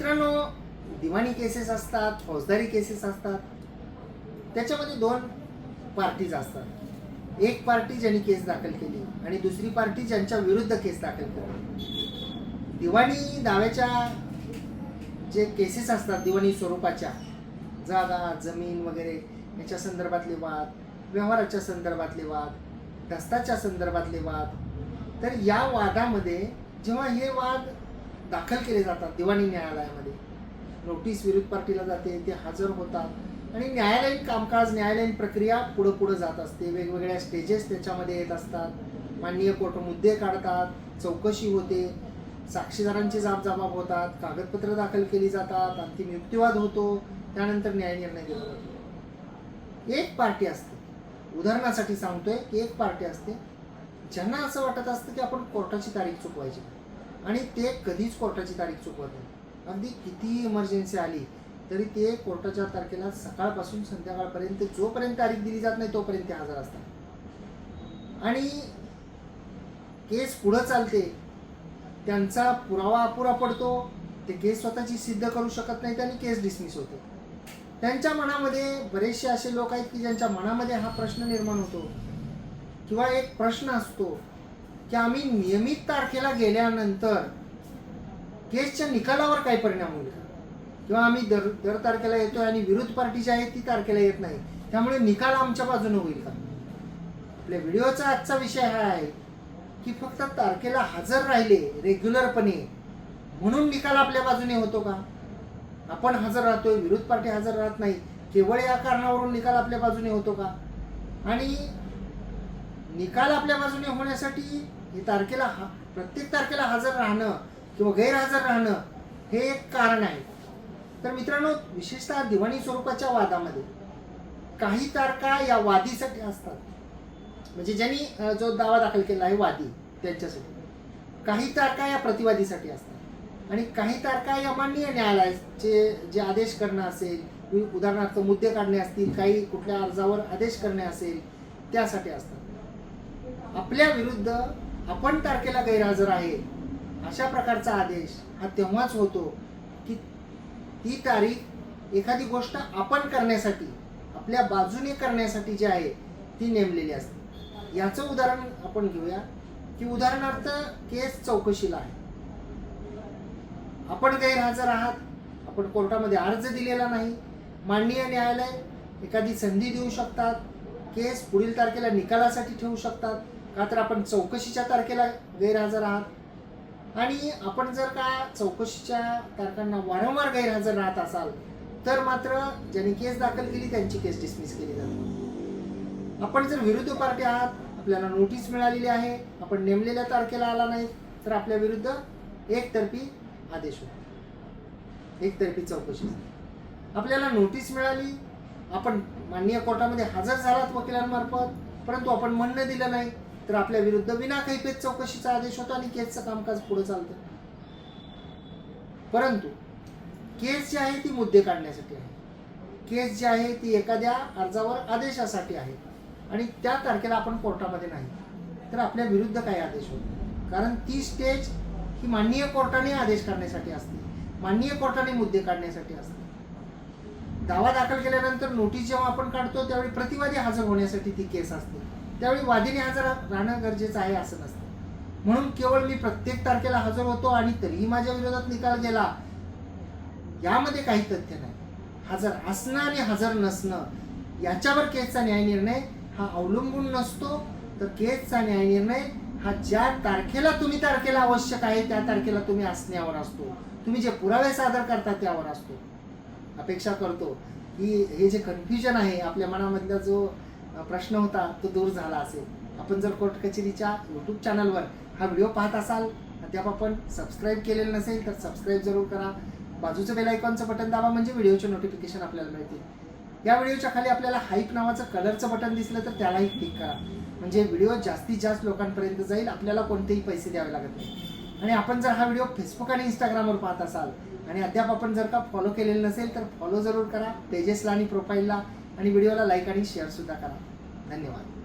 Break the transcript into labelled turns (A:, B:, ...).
A: मित्रांनो दिवाणी केसेस असतात फौजदारी केसेस असतात. त्याच्यामध्ये दोन पार्टीज असतात. एक पार्टी ज्यांनी केस दाखल केली आणि दुसरी पार्टी ज्यांच्या विरुद्ध केस दाखल केली. दिवाणी दाव्याच्या जे केसेस असतात दिवाणी स्वरूपाच्या जागा जमीन वगैरे याच्या संदर्भातले वाद व्यवहाराच्या संदर्भातले वाद दस्ताच्या संदर्भातले वाद तर या वादामध्ये जेव्हा हे वाद दाखल केले जातात दिवाणी न्यायालयामध्ये. नोटीस विरुद्ध पार्टीला जाते ते हजर होतात. आणि न्यायालयीन कामकाज न्यायालयीन प्रक्रिया पुढं पुढं जात असते. वेगवेगळ्या स्टेजेस त्याच्यामध्ये येत असतात. माननीय कोर्ट मुद्दे काढतात चौकशी होते साक्षीदारांची जाबजाबाब होतात कागदपत्र दाखल केली जातात अंतिम युक्तिवाद होतो त्यानंतर न्याय निर्णय दिला जातो. एक पार्टी असते. उदाहरणासाठी सांगतोय की एक पार्टी असते ज्यांना असं वाटत असतं की आपण कोर्टाची तारीख चुकवायची. आणि ते कधीच कोर्टाची तारीख चुकवत नाही. अगदी कितीही इमर्जन्सी आली तरी ते कोर्टाच्या तारखेला सकाळपासून संध्याकाळपर्यंत जोपर्यंत तारीख दिली जात नाही तोपर्यंत ते हजर असतात. आणि केस पुढं चालते. त्यांचा पुरावा अपुरा पडतो. ते केस स्वतःची सिद्ध करू शकत नाहीत आणि केस डिसमिस होते त्यांच्या मनामध्ये बरेचसे असे लोक आहेत की ज्यांच्या मनामध्ये हा प्रश्न निर्माण होतो. किंवा एक प्रश्न असतो. की आम्ही नियमित तारखेला गेल्यानंतर केसच्या निकालावर काय परिणाम होईल किंवा आम्ही दर दर तारखेला येतोय आणि विरुद्ध पार्टी जी आहे ती तारखेला येत नाही. त्यामुळे निकाल आमच्या बाजूने होईल का? आपल्या व्हिडिओचा आजचा विषय हा आहे की फक्त तारखेला हजर राहिले रेग्युलरपणे म्हणून निकाल आपल्या बाजूने होतो का? आपण हजर राहतोय विरोध पार्टी हजर राहत नाही केवळ या कारणावरून निकाल आपल्या बाजूने होतो का? आणि निकाल आपल्या बाजूने होण्यासाठी हे तारखेला हा प्रत्येक तारखेला हजर राहणं किंवा गैरहजर राहणं हे एक कारण आहे. तर मित्रांनो विशेषतः दिवाणी स्वरूपाच्या वादामध्ये काही तारखा या वादीसाठी असतात. म्हणजे ज्यांनी जो दावा दाखल केला आहे वादी त्यांच्यासाठी. काही तारखा या प्रतिवादीसाठी असतात. आणि काही तारखा या माननीय न्यायालयाचे जे आदेश करणं असेल उदाहरणार्थ मुद्दे काढणे असतील काही कुठल्या अर्जावर आदेश करणे असेल त्यासाठी असतात. आपल्या विरुद्ध आपण तारखेला गैरहजर आहे. अशा प्रकारचा आदेश हा तेव्हाच होतो की ती तारीख एखादी गोष्ट आपण करण्यासाठी आपल्या बाजूने करण्यासाठी जी आहे ती नेमलेली असते. याचं उदाहरण आपण घेऊया की उदाहरणार्थ केस चौकशीला आहे. आपण गैरहजर आहात आपण कोर्टामध्ये अर्ज दिलेला नाही माननीय न्यायालय एखादी संधी देऊ शकतात केस पुढील तारखेला निकालासाठी ठेवू शकतात का तर आपण चौकशीच्या तारखेला गैरहजर आहात? आणि आपण जर का चौकशीच्या तारखांना वारंवार गैरहजर राहत असाल तर मात्र ज्यांनी केस दाखल केली त्यांची केस डिसमिस केली जाते. आपण जर विरुद्ध पार्टी आहात आपल्याला नोटीस मिळालेली आहे आपण नेमलेल्या तारखेला आला नाही तर आपल्या विरुद्ध एकतर्फी आदेश होतो. एकतर्फी चौकशी आपल्याला नोटीस मिळाली आपण माननीय कोर्टामध्ये हजर झालात वकिलांमार्फत परंतु आपण म्हणणं दिलं नाही. तर आपल्या विरुद्ध विनाकैफियत चौकशीचा आदेश होतो आणि केसचं कामकाज पुढे चालतं. परंतु केस जी आहे ती मुद्दे काढण्यासाठी आहे. केस जी आहे ती एखाद्या अर्जावर आदेशासाठी आहे. आणि त्या तारखेला आपण कोर्टामध्ये नाही. तर आपल्या विरुद्ध काय आदेश होतो कारण ती स्टेज ही माननीय कोर्टाने आदेश करण्यासाठी असते. माननीय कोर्टाने मुद्दे काढण्यासाठी असते. दावा दाखल केल्यानंतर नोटीस जेव्हा आपण काढतो त्यावेळी प्रतिवादी हजर होण्यासाठी ती केस असते. त्यावेळी वादीने हजर राहणं गरजेचं आहे असं नसतं. म्हणून केवळ मी प्रत्येक तारखेला हजर होतो आणि तरीही माझ्या विरोधात निकाल गेला. यामध्ये काही तथ्य नाही. हजर असणं आणि हजर नसणं याच्यावर केसचा न्याय निर्णय हा अवलंबून नसतो. तर केसचा न्याय निर्णय हा ज्या तारखेला तुम्ही तारखेला आवश्यक आहे त्या तारखेला तुम्ही असण्यावर असतो. तुम्ही जे पुरावे सादर करता त्यावर असतो. अपेक्षा करतो की हे जे कन्फ्युजन आहे आपल्या मनामधला जो प्रश्न होता तो दूर झाला असेल. आपण जर कोर्ट कचेरीच्या यूट्यूब चॅनलवर हा व्हिडिओ पाहत असाल अद्याप आपण सबस्क्राईब केलेलं नसेल तर सबस्क्राईब जरूर करा. बाजूचं बेल आयकॉनचं बटन दाबा म्हणजे व्हिडिओचे नोटिफिकेशन आपल्याला मिळतील. या व्हिडिओच्या खाली आपल्याला हाईप नावाचं कलरचं बटन दिसलं तर त्यालाही क्लिक करा. म्हणजे व्हिडिओ जास्तीत जास्त लोकांपर्यंत जाईल आपल्याला कोणतेही पैसे द्यावे लागत नाही. आणि आपण जर हा व्हिडिओ फेसबुक आणि इंस्टाग्रामवर पाहत असाल आणि अद्याप आपण जर का फॉलो केलेलं नसेल तर फॉलो जरूर करा. पेजेसला आणि प्रोफाईलला आणि व्हिडिओला लाईक आणि शेअर सुद्धा करा. धन्यवाद.